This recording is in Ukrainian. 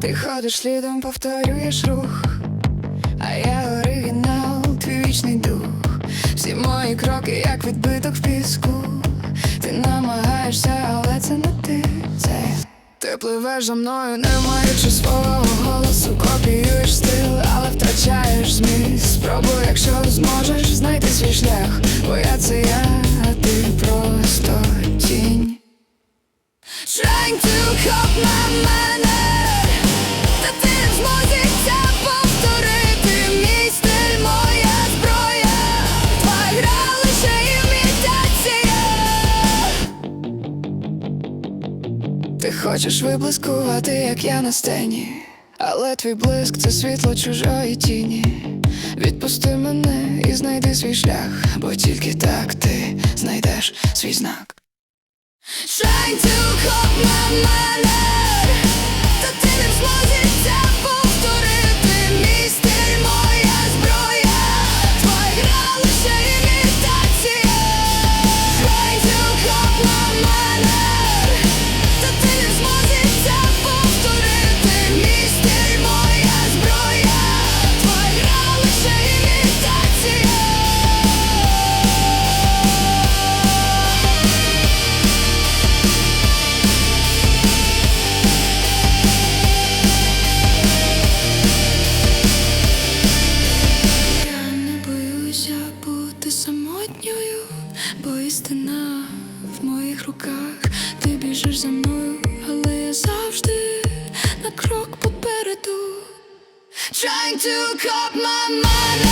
Ти ходиш слідом, повторюєш рух, а я оригінал, твій вічний дух. Всі мої кроки, як відбиток в піску. Ти намагаєшся, але це не ти, це. Ти пливеш за мною, не маючи свого голосу, копіюєш стил, але втрачаєш зміст. Спробуй, якщо зможеш знайти свій шлях, бо я це я, а ти просто тінь. Trying to cut my manner Ти хочеш виблискувати, як я на сцені. Але твій блиск це світло чужої тіні. Відпусти мене і знайди свій шлях, бо тільки так ти знайдеш свій знак. Shine to cut my manner істина в моїх руках. Ти біжиш за мною, але я завжди на крок попереду. Trying to cut my money